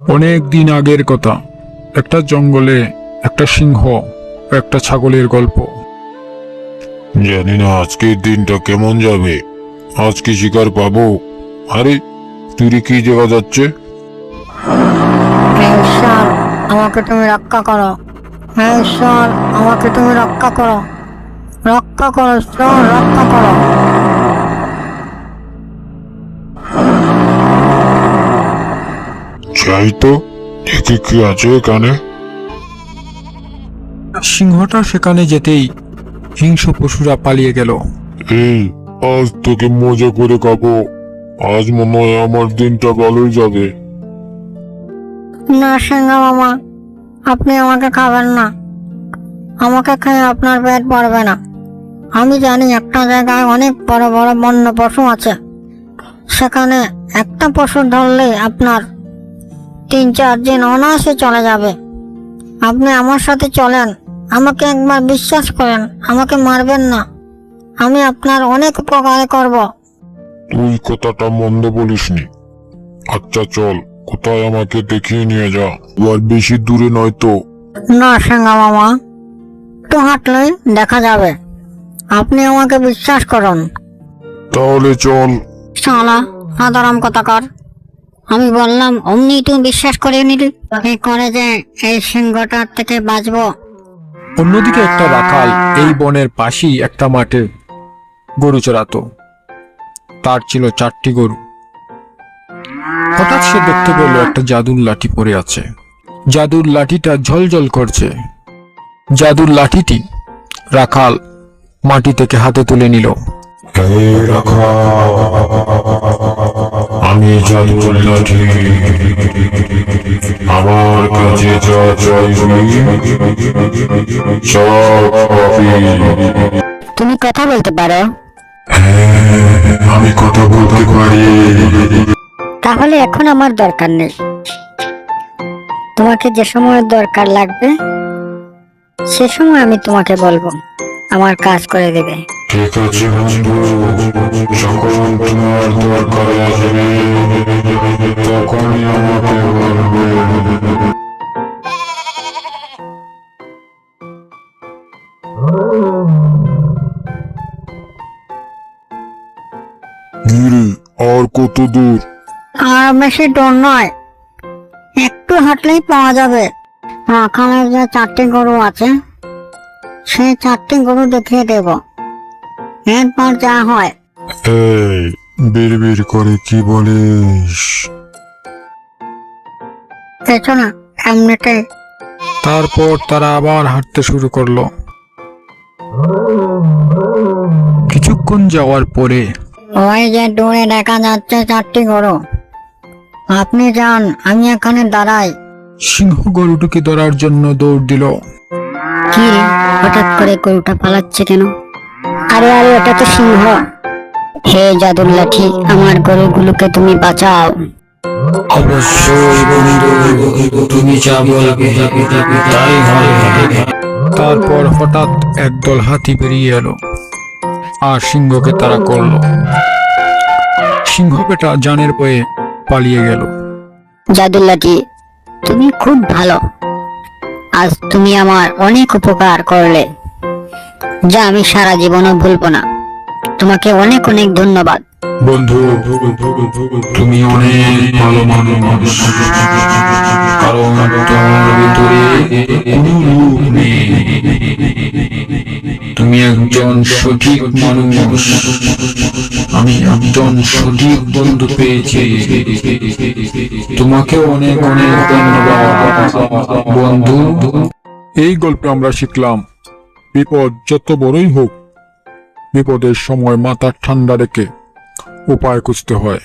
অনেক দিন আগের কথা। একটা জঙ্গলে একটা সিংহ একটা ছাগলের গল্প। জানি না আজকের দিনটা কেমন যাবে। আজ কি শিকার পাবো? আরে তুই কি জায়গা যাচ্ছে? ঈশ্বর আমাকে তুমি রক্ষা করো। হে ঈশ্বর আমাকে তুমি রক্ষা করো। রক্ষা করো ঈশ্বর রক্ষা করো। যাই তো দেখি কি আছে এখানে? সিংহটা সেখানে যেতেই হিংস্র পশুরা পালিয়ে গেল। এই আজ তোকে মজা করে খাব। আজ মনে হয় আমার দিনটা ভালোই যাবে। না সিংহ মামা আপনি আমাকে খাবেন না। আমাকে খেয়ে আপনার পেট ভরবে না। আমি জানি একটা জায়গায় অনেক বড় বড় বন্য পশু আছে। সেখানে একটা পশু ধরলে আপনার তিন চার দিন অনায়াসে চলে যাবে। আপনি আমার সাথে চলেন। আমাকে একবার বিশ্বাস করেন। আমাকে মারবেন না। আমি আপনার অনেক উপকার করব। তুই কথাটা মন্দ বলিসনি। আচ্ছা চল কোথায় আমাকে দেখিয়ে নিয়ে যা। আর বেশি দূরে নয় তো। না সিংহ মামা। একটু হাঁটলেই দেখা যাবে। আপনি আমাকে বিশ্বাস করুন। তাহলে চল। শালা সাধারণ কথাকার। আমি বললাম অমনি তুমি বিশ্বাস করে নিলি? কি করে যে এই সিংহটার থেকে বাঁচবো? অন্যদিকে একটা রাখাল এই বনের পাশেই একটা মাঠে গরু চড়াতো। তার ছিল চারটি গরু। হঠাৎ সে দেখতে পেল একটা জাদুর লাঠি পড়ে আছে। জাদুর লাঠিটা ঝলঝল করছে। জাদুর লাঠিটি রাখাল মাটি থেকে হাতে তুলে নিল। আমি জাদুর লাঠি আমার কাছে যা চাইবি তুমি কথা বলতে পারো। হ্যাঁ, আমি কথা বলতে পারি। তাহলে এখন আমার দরকার নেই। তোমাকে যে সময় দরকার লাগবে সে সময় আমি তোমাকে বলব। আমার কাজ করে দেবে। ঠিক আছে বন্ধু যখন তোমার দরকার। গিরি আর কত দূর? আর বেশি ডর নয়। একটু হাঁটলেই পাওয়া যাবে। ওখানে যে চারটি গরু আছে সেই চারটি গরু দেখিয়ে দেব। এরপর যা হয়। এই বিড়বিড় করে কি বলিস? এসো না এমনিতে তারপর তারা আবার হাঁটতে শুরু করল। কিছুক্ষণ যাওয়ার পরে ওই যে দূরে দেখা যাচ্ছে চারটি গরু। আপনি যান আমি এখানে দাঁড়াই। সিংহ গরুটিকে ধরার জন্য দৌড় দিল। কি রে হঠাৎ করে গরুটা পালাচ্ছে কেন? আরে আরে ওটা তো সিংহ। হে জাদুর লাঠি আমার গরুগুলোকে তুমি বাঁচাও। অবশ্যই বন্ধু তুমি তাই হবে। তারপর হঠাৎ একদল হাতি বেরিয়ে এলো আর সিংহকে তারা করল। সিংহ বেটা জানের বয়ে পালিয়ে গেল। জাদুর লাঠি তুমি খুব ভালো। আজ তুমি আমার অনেক উপকার করলে যা আমি সারা জীবনও ভুলবো না। তোমাকে অনেক অনেক ধন্যবাদ। বন্ধু তুমি অনেক ভালো মানুষ। কারণ তোমার ভিতরে তুমি একজন সঠিক মানুষ। আমি একজন সঠিক বন্ধু পেয়েছি। তোমাকে অনেক অনেক ধন্যবাদ, বন্ধু। এই গল্পে আমরা শিখলাম, বিপদ যত বড়ই হোক, বিপদের সময় মাথা ঠান্ডা রেখে উপায় খুঁজতে হয়।